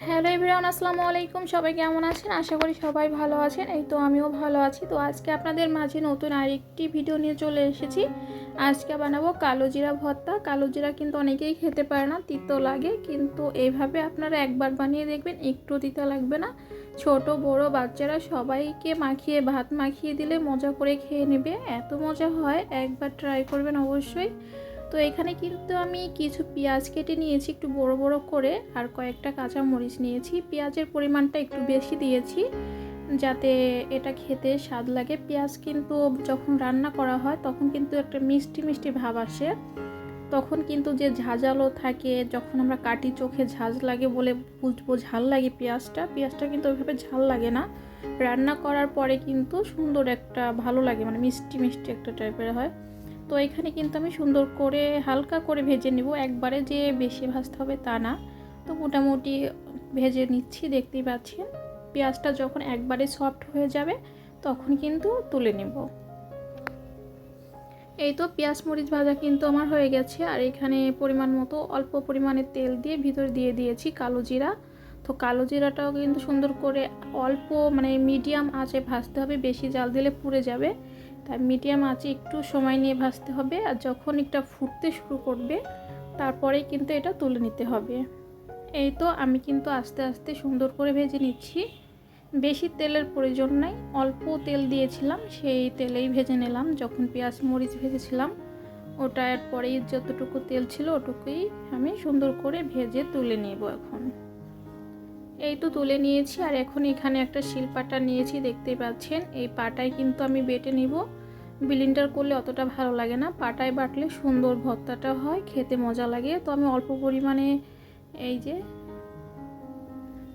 Hello everyone, আসসালামু আলাইকুম। সবাই কেমন আছেন? আশা করি সবাই ভালো আছেন। এই তো আমিও ভালো আছি। তো আজকে আপনাদের মাঝে নতুন আরেকটি ভিডিও নিয়ে চলে এসেছি। আজকে বানাবো কালো জিরা ভর্তা। কালো জিরা কিন্তু অনেকেই খেতে পারে না, তিতো লাগে। কিন্তু এইভাবে আপনারা একবার বানিয়ে দেখবেন, একটু তিতো লাগবে না। ছোট, বড় বাচ্চারা সবাইকে মাখিয়ে, ভাত মাখিয়ে দিলে মজা করে খেয়ে নেবে। এত মজা হয়, একবার ট্রাই করবেন অবশ্যই। তো এখানে কিন্তু আমি কিছু পেঁয়াজ কেটে নিয়েছি একটু বড় বড় করে আর কয়েকটা কাঁচা মরিচ নিয়েছি। পেঁয়াজের পরিমাণটা একটু বেশি দিয়েছি যাতে এটা খেতে স্বাদ লাগে। পেঁয়াজ কিন্তু যখন রান্না করা হয় তখন কিন্তু একটা মিষ্টি মিষ্টি ভাব আসে। তখন কিন্তু যে ঝাঁঝালো থাকে, যখন আমরা কাটি চোখে ঝাঁঝ লাগে বলে বুঝব ঝাল লাগে পেঁয়াজটা পেঁয়াজটা কিন্তু ওইভাবে ঝাল লাগে না। রান্না করার পরে কিন্তু সুন্দর একটা ভালো লাগে মানে মিষ্টি মিষ্টি একটা টাইপের হয়। তো এখানে কিন্তু আমি সুন্দর করে হালকা করে ভেজে নেব। একবারে যে বেশি ভাজতে হবে তা না। তো মোটামুটি ভেজে নিচ্ছি, দেখতেই পাচ্ছেন। পেঁয়াজটা যখন একবারে সফট হয়ে যাবে, তখন কিন্তু তুলে নেব। এই তো পেঁয়াজ মরিচ ভাজা কিন্তু আমার হয়ে গেছে। আর এখানে পরিমাণ মতো অল্প পরিমাণে তেল দিয়ে ভিতর দিয়ে দিয়েছি কালো জিরা। তো কালো জিরাটাও কিন্তু সুন্দর করে অল্প মানে মিডিয়াম আঁচে ভাজতে হবে। বেশি জাল দিলে পুড়ে যাবে। মিডিয়াম আঁচে একটু সময় নিয়ে ভাজতে হবে আর যখন এটা ফুটতে শুরু করবে, তারপরেই কিন্তু এটা তুলে নিতে হবে। এই তো আমি কিন্তু আস্তে আস্তে সুন্দর করে ভেজে নিচ্ছি। বেশি তেলের প্রয়োজন নাই, অল্প তেল দিয়েছিলাম, সেই তেলেই ভেজে নিলাম। যখন পেঁয়াজ, মরিচ ভেজেছিলাম ওটার পরেই যতটুকু তেল ছিল ওটুকুই আমি সুন্দর করে ভেজে তুলে নেব এখন। এই তো তুলে নিয়েছি আর এখন এখানে একটা শিলপাটা নিয়েছি দেখতেই পাচ্ছেন? এই পাটায় কিন্তু আমি বেটে নিব। বিলিন্ডার করলে অতটা ভালো লাগে না, পাটায় বাটলে সুন্দর ভর্তাটা হয়, খেতে মজা লাগে। তো আমি অল্প পরিমাণে এই যে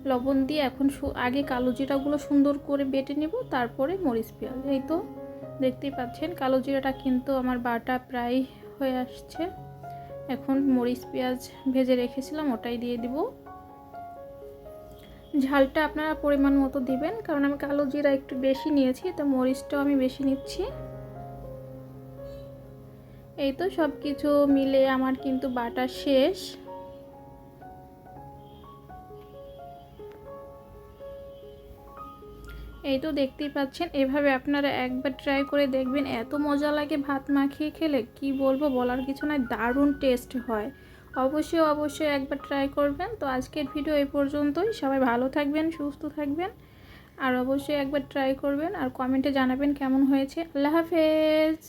লবণ দিয়ে এখন আগে কালো জিরাগুলো সুন্দর করে বেটে নিব, তারপরে মরিচ পেঁয়াজ। এই তো দেখতেই পাচ্ছেন, কালো জিরাটা কিন্তু আমার বাটা প্রায় হয়ে আসছে। এখন মরিচ পেঁয়াজ ভেজে রেখেছিলাম, ওটাই দিয়ে দিব। ঝালটা আপনারা পরিমাণ মতো দিবেন, কারণ আমি কালো জিরা একটু বেশি নিয়েছি, তো মরিচটাও আমি বেশি নিচ্ছি। এই তো সব কিছু মিলে আমার কিন্তু বাটা শেষ। এই তো দেখতেই পাচ্ছেন, এভাবে আপনারা একবার ট্রাই করে দেখবেন, এত মজা লাগে ভাত মাখিয়ে খেলে, কি বলব বলার কিছু নয় দারুণ টেস্ট হয়। অবশ্যই অবশ্যই একবার ট্রাই করবেন। তো আজকের ভিডিও এই পর্যন্তই, সবাই ভালো থাকবেন, সুস্থ থাকবেন, আর অবশ্যই একবার ট্রাই করবেন, আর কমেন্টে জানাবেন কেমন হয়েছে। আল্লাহ হাফেজ!